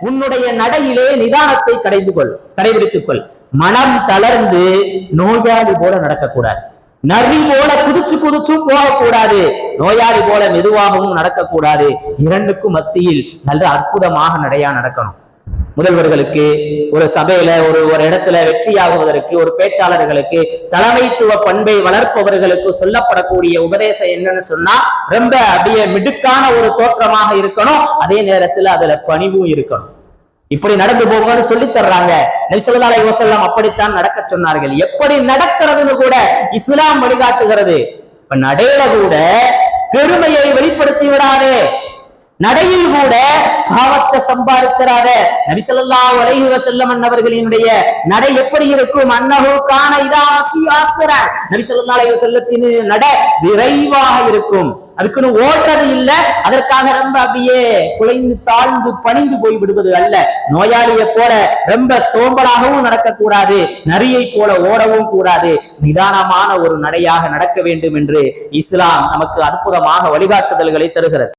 உன்னுடைய நடையிலே நிதானத்தை கடைந்து கொள் கடைபிடித்துக் கொள். மனம் தளர்ந்து நோயாளி போல நடக்கக்கூடாது. நரி போல குதிச்சு குதிச்சும் போகக்கூடாது. நோயாளி போல மெதுவாகவும் நடக்கக்கூடாது. இரண்டுக்கும் மத்தியில் நல்ல அற்புதமாக நடையா நடக்கணும். முதல்வர்களுக்கு ஒரு சபையில ஒரு ஒரு இடத்துல வெற்றியாகுவதற்கு ஒரு பேச்சாளர்களுக்கு தலைமைத்துவ பண்பை வளர்ப்பவர்களுக்கு சொல்லப்படக்கூடிய உபதேசம் என்னன்னு சொன்னா ரொம்ப அப்படியே மிடுக்கான ஒரு தோற்றமாக இருக்கணும். அதே நேரத்துல அதுல பணிவும் இருக்கணும். இப்படி நடந்து போங்கன்னு சொல்லி தர்றாங்க. நபி ஸல்லல்லாஹு அப்படித்தான் நடக்க சொன்னார்கள். எப்படி நடக்கிறதுன்னு கூட இஸ்லாம் வழிகாட்டுகிறது. இப்ப நடையில கூட பெருமையை வெளிப்படுத்தி விடாதே. நடையில் கூட பாவத்தை சம்பாதிச்சிடாத நபிசல்லா ஸல்லல்லாஹு அலைஹி அவர்களினுடைய நடை எப்படி இருக்கும்? அன்னகுக்கான இதான் நபிசல்லா மஷியாஸ்ர நபி நடை விரைவாக இருக்கும். அதுக்குன்னு ஓடுறது இல்ல. அதற்காக ரொம்ப அப்படியே குலைந்து தாழ்ந்து பணிந்து போய் விடுவது அல்ல. நோயாளியை போல ரொம்ப சோம்பலாகவும் நடக்கக்கூடாது. நரியை போல ஓடவும் கூடாது. நிதானமான ஒரு நடையாக நடக்க வேண்டும் என்று இஸ்லாம் நமக்கு அற்புதமாக வழிகாட்டுதல்களை தருகிறது.